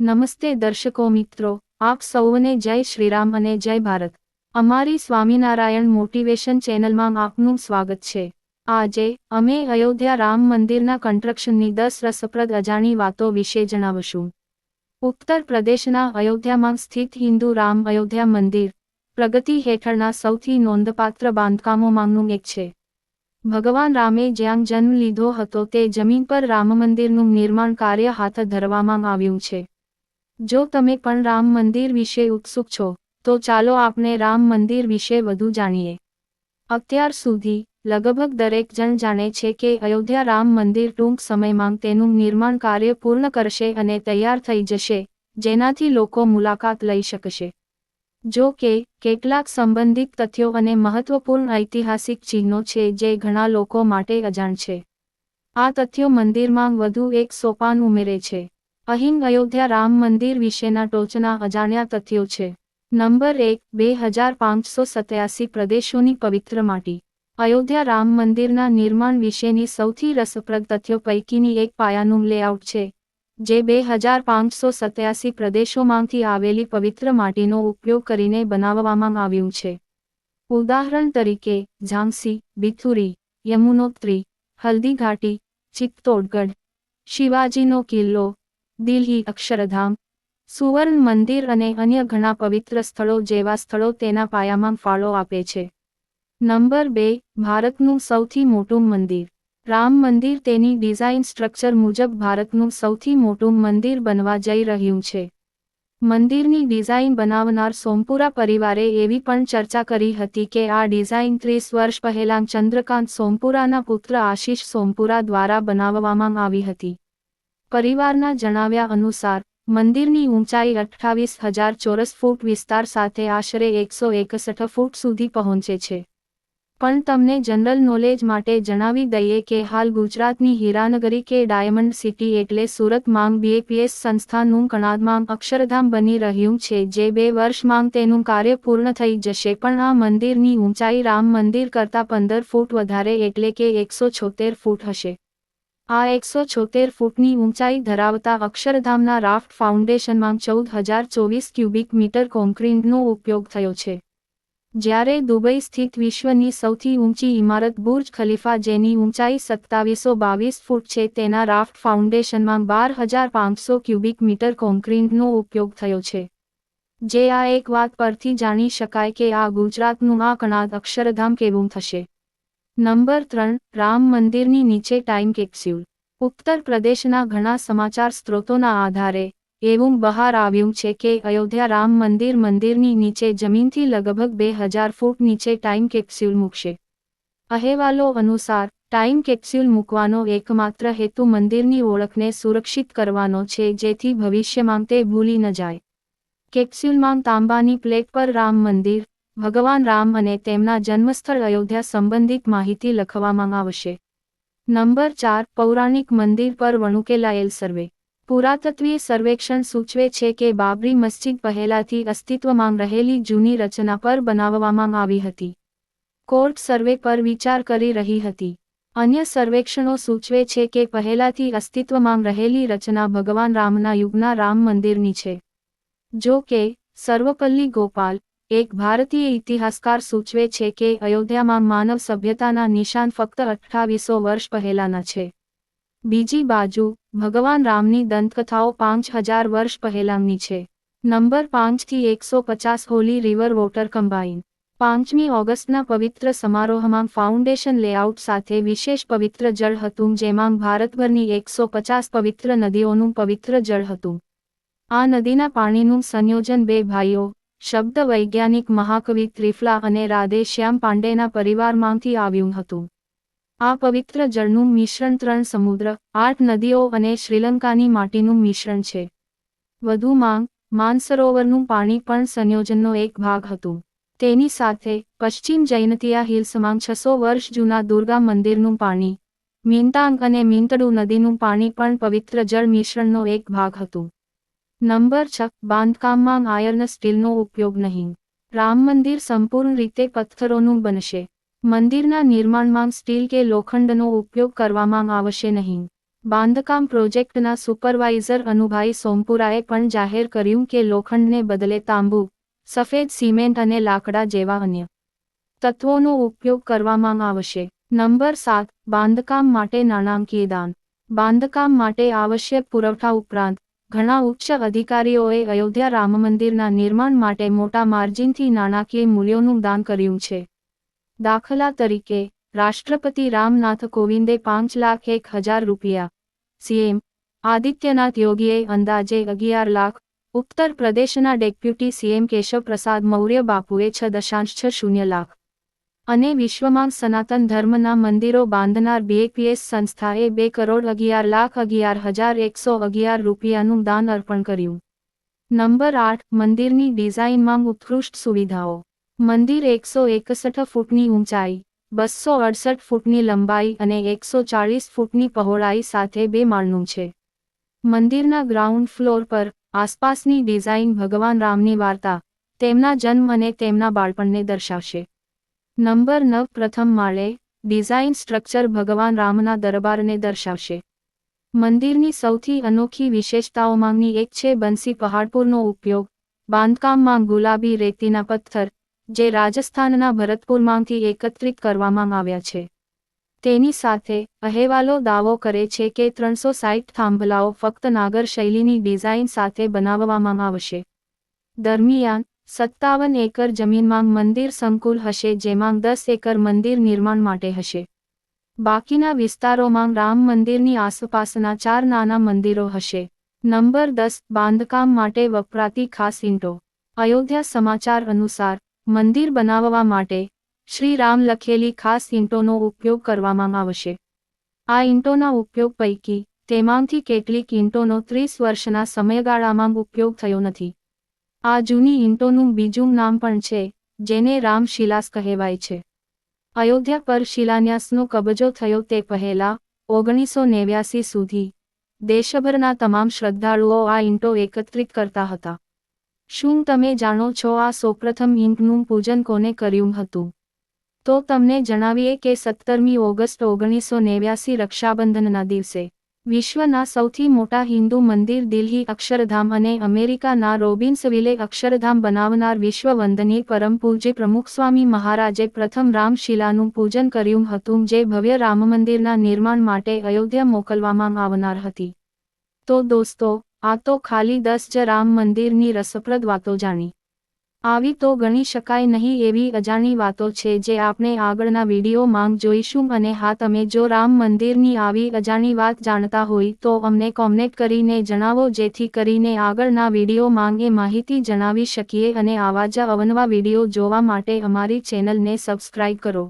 નમસ્તે દર્શકો મિત્રો, આપ સૌને જય શ્રીરામ અને જય ભારત. અમારી સ્વામિનારાયણ મોટિવેશન ચેનલમાં આપનું સ્વાગત છે. આજે, અમે અયોધ્યા રામ મંદિરના કન્સ્ટ્રક્શનની દસ રસપ્રદ અજાણી વાતો વિશે જણાવશું. ઉત્તર પ્રદેશના અયોધ્યામાં સ્થિત હિન્દુ રામ અયોધ્યા મંદિર, પ્રગતિ હેઠળના સૌથી નોંધપાત્ર બાંધકામોમાંનું એક છે. ભગવાન રામે જ્યાં જન્મ લીધો હતો તે જમીન પર રામ મંદિરનું નિર્માણ કાર્ય હાથ ધરવામાં આવ્યું છે. જો તમે પણ રામ મંદિર વિશે ઉત્સુક છો, તો ચાલો આપણે રામ મંદિર વિશે વધુ જાણીએ. અત્યાર સુધી, લગભગ દરેક જણ જાણે છે કે અયોધ્યા રામ મંદિર ટૂંક સમયમાં તેનું નિર્માણ કાર્ય પૂર્ણ કરશે અને તૈયાર થઈ જશે, જેનાથી લોકો મુલાકાત લઈ શકશે. જો કે, કેટલાક સંબંધિત તથ્યો અને મહત્વપૂર્ણ ઐતિહાસિક ચિહ્નો છે જે ઘણા લોકો માટે અજાણ છે. આ તથ્યો મંદિરમાં વધુ એક સોપાન ઉમેરે છે. અહીં અયોધ્યા રામ મંદિર વિશેના ટોચના અજાણ્યા તથ્યો છે. નંબર એક, બે હજાર પાંચસો સત્યાસી પ્રદેશોની પવિત્ર માટી. અયોધ્યા રામ મંદિરના નિર્માણ વિશેની સૌથી રસપ્રદ તથ્યો પૈકીની એક પાયાનું લેઆઉટ છે, જે બે હજાર પાંચસો સત્યાસી પ્રદેશોમાંથી આવેલી પવિત્ર માટીનો ઉપયોગ કરીને બનાવવામાં આવ્યું છે. ઉદાહરણ તરીકે, ઝાંસી, બિથુરી, યમુનોત્રી, હલ્દીઘાટી, ચિત્તોડગઢ, શિવાજીનો કિલ્લો દિલ્હી, અક્ષરધામ, સુવર્ણ મંદિર અને અન્ય ઘણા પવિત્ર સ્થળો જેવા સ્થળો તેના પાયામાં ફાળો આપે છે. નંબર બે, ભારતનું સૌથી મોટું મંદિર. રામ મંદિર તેની ડિઝાઇન સ્ટ્રક્ચર મુજબ ભારતનું સૌથી મોટું મંદિર બનવા જઈ રહ્યું છે. મંદિરની ડિઝાઇન બનાવનાર સોમપુરા પરિવારે એવી પણ ચર્ચા કરી હતી કે આ ડિઝાઇન ત્રીસ વર્ષ પહેલાં ચંદ્રકાંત સોમપુરાના પુત્ર આશીષ સોમપુરા દ્વારા બનાવવામાં આવી હતી. પરિવારના જણાવ્યા અનુસાર, મંદિરની ઊંચાઈ અઠ્ઠાવીસ હજાર ચોરસ ફૂટ વિસ્તાર સાથે આશરે એકસો એકસઠ ફૂટ સુધી પહોંચે છે. પણ તમને જનરલ નોલેજ માટે જણાવી દઈએ કે હાલ ગુજરાતની હીરાનગરી કે ડાયમંડ સિટી એટલે સુરત માંગ બીએપીએસ સંસ્થાનું કણાદમાં અક્ષરધામ બની રહ્યું છે જે બે વર્ષમાં તેનું કાર્ય પૂર્ણ થઈ જશે પણ આ મંદિરની ઊંચાઈ રામ મંદિર કરતાં પંદર ફૂટ વધારે એટલે કે એકસો ફૂટ હશે. આ એકસો છોતેર ફૂટની ઊંચાઈ ધરાવતા અક્ષરધામના રાફ્ટ ફાઉન્ડેશનમાં ચૌદ હજાર ચોવીસ ક્યુબિક મીટર કોન્ક્રીટનો ઉપયોગ થયો છે. જ્યારે દુબઈ સ્થિત વિશ્વની સૌથી ઊંચી ઇમારત બુર્જ ખલીફા જેની ઊંચાઈ સત્તાવીસો બાવીસ ફૂટ છે તેના રાફ્ટ ફાઉન્ડેશનમાં બાર હજાર પાંચસો ક્યુબિક મીટર કોન્ક્રીટનો ઉપયોગ થયો છે. જે આ એક વાત પરથી જાણી શકાય કે આ ગુજરાતનું આ કણાદ અક્ષરધામ કેવું થશે. નંબર ત્રણ, રામ મંદિરની નીચે ટાઈમ કેપ્સ્યુલ. ઉત્તર પ્રદેશના ઘણા સમાચાર સ્ત્રોતોના આધારે, એવું બહાર આવ્યું છે કે અયોધ્યા રામ મંદિર મંદિરની નીચે જમીનથી લગભગ બે હજાર ફૂટ નીચે ટાઈમ કેપ્સ્યુલ મૂકશે. અહેવાલો અનુસાર, ટાઈમ કેપ્સ્યુલ મૂકવાનો એકમાત્ર હેતુ મંદિરની ઓળખને સુરક્ષિત કરવાનો છે જેથી ભવિષ્યમાં તે ભૂલી ન જાય. કેપ્સ્યુલમાં તાંબાની પ્લેટ પર રામ મંદિર ભગવાન રામ અને તેમના જન્મસ્થળ અયોધ્યા સંબંધિત માહિતી લખવામાં આવશે. નંબર ચાર, પૌરાણિક મંદિર પર વણુકેલાયેલ સર્વે. પુરાતત્વીય સર્વેક્ષણ સૂચવે છે કે બાબરી મસ્જિદ પહેલાથી અસ્તિત્વમાં રહેલી જૂની રચના પર બનાવવામાં આવી હતી. કોર્ટ સર્વે પર વિચાર કરી રહી હતી. અન્ય સર્વેક્ષણો સૂચવે છે કે પહેલાથી અસ્તિત્વમાં રહેલી રચના ભગવાન રામના યુગના રામ મંદિરની છે. જો કે, સર્વપલ્લી ગોપાલ એક ભારતીય ઇતિહાસકાર સૂચવે છે કે અયોધ્યામાં માનવ સભ્યતાના નિશાન ફક્ત અઠ્ઠાવીસો વર્ષ પહેલાના છે. બીજી બાજુ, ભગવાન રામની દંતકથાઓ પાંચ હજાર વર્ષ પહેલાની છે. નંબર પાંચથી એકસો પચાસ હોલી રિવર વોટર કમ્બાઇન. પાંચમી ઓગસ્ટના પવિત્ર સમારોહમાં ફાઉન્ડેશન લેઆઉટ સાથે વિશેષ પવિત્ર જળ હતું જેમાં ભારતભરની એકસો પચાસ પવિત્ર નદીઓનું પવિત્ર જળ હતું. આ નદીના પાણીનું સંયોજન બે ભાઈઓ શબ્દ વૈજ્ઞાનિક મહાકવિ ત્રિફલા અને રાધે શ્યામ પાંડેના પરિવારમાંથી આવ્યું હતું. આ પવિત્ર જળનું મિશ્રણ ત્રણ સમુદ્ર, આઠ નદીઓ અને શ્રીલંકાની માટીનું મિશ્રણ છે. વધુ માંગ માનસરોવરનું પાણી પણ સંયોજનનો એક ભાગ હતું. તેની સાથે, પશ્ચિમ જૈનતિયા હિલ્સમાં છસો વર્ષ જૂના દુર્ગા મંદિરનું પાણી, મીંતાંગ અને મીંતડુ નદીનું પાણી પણ પવિત્ર જળ મિશ્રણનો એક ભાગ હતું. નંબર છ, બાંધકામમાં આયર્ન સ્ટીલનો ઉપયોગ નહીં. રામ મંદિર સંપૂર્ણ રીતે પથ્થરોનું બનશે. મંદિરના નિર્માણમાં સ્ટીલ કે લોખંડનો ઉપયોગ કરવામાં આવશે નહીં. બાંધકામ પ્રોજેક્ટના સુપરવાઇઝર અનુભાઈ સોમપુરાએ પણ જાહેર કર્યું કે લોખંડને બદલે તાંબુ, સફેદ સિમેન્ટ અને લાકડા જેવા અન્ય તત્વોનો ઉપયોગ કરવામાં આવશે. નંબર સાત, બાંધકામ માટે નાણાકીય દાન. બાંધકામ માટે આવશ્યક પુરવઠા ઉપરાંત ઘણા ઉચ્ચ અધિકારીઓએ અયોધ્યા રામ મંદિરના નિર્માણ માટે મોટા માર્જિનથી નાણાકીય મૂલ્યોનું દાન કર્યું છે. દાખલા તરીકે, રાષ્ટ્રપતિ રામનાથ કોવિંદે પાંચ લાખ એક હજાર રૂપિયા. સીએમ, આદિત્યનાથ યોગીએ અંદાજે અગિયાર લાખ. ઉત્તર પ્રદેશના ડેપ્યુટી સીએમ કેશવ પ્રસાદ મૌર્ય બાપુએ છ દશાંશ છ શૂન્ય લાખ. અને વિશ્વમાં સનાતન ધર્મના મંદિરો બાંધનાર બીએપીએસ સંસ્થાએ બે કરોડ અગિયાર લાખ અગિયાર હજાર એકસો અગિયાર રૂપિયાનું દાન અર્પણ કર્યું. નંબર આઠ, મંદિરની ડિઝાઇનમાં ઉત્કૃષ્ટ સુવિધાઓ. મંદિર એકસો એકસઠ ફૂટની ઊંચાઈ, બસો અડસઠ ફૂટની લંબાઈ અને એકસો ચાળીસ ફૂટની પહોળાઈ સાથે બે માળનું છે. મંદિરના ગ્રાઉન્ડ ફ્લોર પર આસપાસની ડિઝાઇન ભગવાન રામની વાર્તા, તેમના જન્મ અને તેમના બાળપણને દર્શાવશે. નંબર નવ પ્રથમ માળે ડિઝાઇન સ્ટ્રક્ચર ભગવાન રામના દરબારને દર્શાવશે. મંદિરની સૌથી અનોખી વિશેષતાઓમાંની એક છે બંસી પહાડપુરનો ઉપયોગ. બાંધકામમાં ગુલાબી રેતીના પથ્થર, જે રાજસ્થાનના ભરતપુરમાંથી એકત્રિત કરવામાં આવ્યા છે. તેની સાથે અહેવાલો દાવો કરે છે કે ત્રણસો સાઠ થાંભલાઓ ફક્ત નાગર શૈલીની ડિઝાઇન સાથે બનાવવામાં આવશે. દરમિયાન સત્તાવન એકર જમીનમાં મંદિર સંકુલ હશે જેમાં દસ એકર મંદિર નિર્માણ માટે હશે. બાકીના વિસ્તારોમાં રામ મંદિરની આસપાસના ચાર નાના મંદિરો હશે. નંબર દસ, બાંધકામ માટે વપરાતી ખાસ ઈંટો. અયોધ્યા સમાચાર અનુસાર, મંદિર બનાવવા માટે શ્રી રામ લખેલી ખાસ ઈંટોનો ઉપયોગ કરવામાં આવશે. આ ઈંટોના ઉપયોગ પૈકી તેમાંથી કેટલીક ઈંટોનો ત્રીસ વર્ષના સમયગાળામાં ઉપયોગ થયો નથી. આ જૂની ઈંટોનું બીજું નામ પણ છે, જેને રામ શિલાસ કહેવાય છે. અયોધ્યા પર શિલાન્યાસનો કબજો થયો તે પહેલા, ઓગણીસો નેવ્યાસી સુધી, દેશભરના તમામ શ્રદ્ધાળુઓ આ ઈંટો એકત્રિત કરતા હતા. શું તમે જાણો છો આ સૌપ્રથમ ઈંટનું પૂજન કોને કર્યું હતું? તો તમને જણાવીએ કે સત્તરમી ઓગસ્ટ ઓગણીસો નેવ્યાસી રક્ષાબંધનના દિવસે વિશ્વના સૌથી મોટા હિન્દુ મંદિર દિલ્હી અક્ષરધામ અને અમેરિકાના રોબિન્સવિલે અક્ષરધામ બનાવનાર વિશ્વવંદનીય પરમ પૂજ્ય પ્રમુખ સ્વામી મહારાજે પ્રથમ રામશિલાનું પૂજન કર્યું હતું જે ભવ્ય રામ મંદિરના નિર્માણ માટે અયોધ્યા મોકલવામાં આવનાર હતી. તો દોસ્તો, આ તો ખાલી દસ જ રામ મંદિરની રસપ્રદ વાતો જાણી. આવી તો ગણી શકાય નહીં એવી અજાણી વાતો છે જે આપણે આગળના વીડિયો માંગ જોઈશું અને હા, તમે જો રામ મંદિરની આવી અજાણી વાત જાણતા હોય તો અમને કોમેન્ટ કરીને જણાવો, જેથી કરીને આગળના વીડિયો માંગે માહિતી જણાવી શકીએ અને આવા જ અવનવા વીડિયો જોવા માટે અમારી ચેનલને સબસ્ક્રાઇબ કરો.